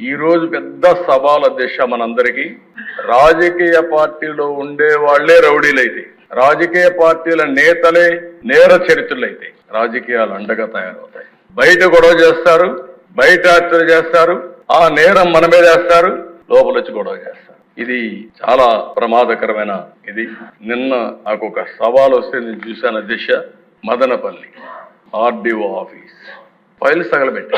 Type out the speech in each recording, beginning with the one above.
ఈరోజు పెద్ద సవాల్ అధ్యక్ష మనందరికీ. రాజకీయ పార్టీలో ఉండే వాళ్ళే రౌడీలైతే రాజకీయ పార్టీల నేతలే నేర చరిత్రలైతే రాజకీయాలు అండగా తయారవుతాయి. బయట గొడవ చేస్తారు బయట హత్యలు చేస్తారు ఆ నేరం మన మీద వేస్తారు లోపల వచ్చి గొడవ చేస్తారు. ఇది చాలా ప్రమాదకరమైన ఇది. నిన్న నాకు ఒక సవాల్ వస్తే నేను చూశాను దిశ మదనపల్లి ఆర్డీఓ ఆఫీస్. ఫైల్స్ తగలబెట్టి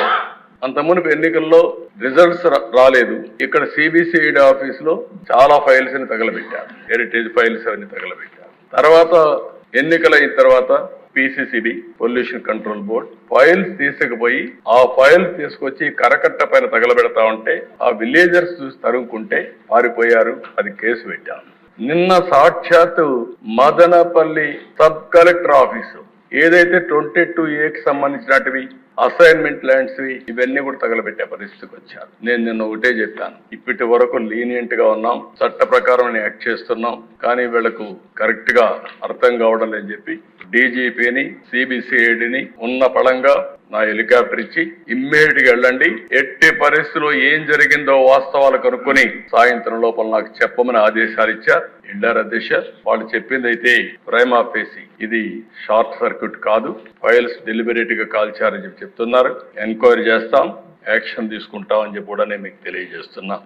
అంత ఎన్నికల్లో రిజల్ట్స్ రా- రాలేదు. ఇక్కడ సిబిసిఐడి ఆఫీస్లో చాలా ఫైల్స్ని తగలబెట్టారు. హెరిటేజ్ ఫైల్స్ అవన్నీ తగలబెట్టారు. తర్వాత ఎన్నికలైన తర్వాత PCCB pollution control board files తీసుకుపోయి ఆ ఫైల్స్ తీసుకొచ్చి కరకట్ట పైన తగలబెడతా ఉంటే ఆ విలేజర్స్ చూసి తరుముకుంటే పారిపోయారు. అది కేసు పెట్టారు. నిన్న సాక్షాత్తు మదనపల్లి సబ్ కలెక్టర్ ఆఫీసు ఏదైతే ట్వంటీ టూ ఏకి సంబంధించినటివి అసైన్మెంట్ ల్యాండ్స్ ఇవన్నీ కూడా తగలబెట్టే పరిస్థితికి వచ్చారు. నేను నిన్న ఒకటే చెప్పాను. ఇప్పటి వరకు లీనియంట్గా ఉన్నాం చట్ట ప్రకారం యాక్ట్ చేస్తున్నాం కానీ వీళ్ళకు కరెక్ట్గా అర్థం కావడం లేదని చెప్పి డీజీపీని సిబిసిఐడిని ఉన్న పడంగా నా హెలికాప్టర్ ఇచ్చి ఇమ్మీడియట్గా వెళ్ళండి. ఎట్టి పరిస్థితుల్లో ఏం జరిగిందో వాస్తవాలు కనుక్కొని సాయంత్రం లోపల నాకు చెప్పమని ఆదేశాలు ఇచ్చారు. వెళ్ళారు అధ్యక్ష వాళ్ళు చెప్పింది అయితే ప్రైమ్ ఆఫీసి. ఇది షార్ట్ సర్క్యూట్ కాదు. ఫైల్స్ డెలిబరేట్గా కాల్చారని చెప్పి చెప్తున్నారు. ఎంక్వైరీ చేస్తాం. యాక్షన్ తీసుకుంటామని చెప్పి కూడా నేను మీకు తెలియజేస్తున్నా.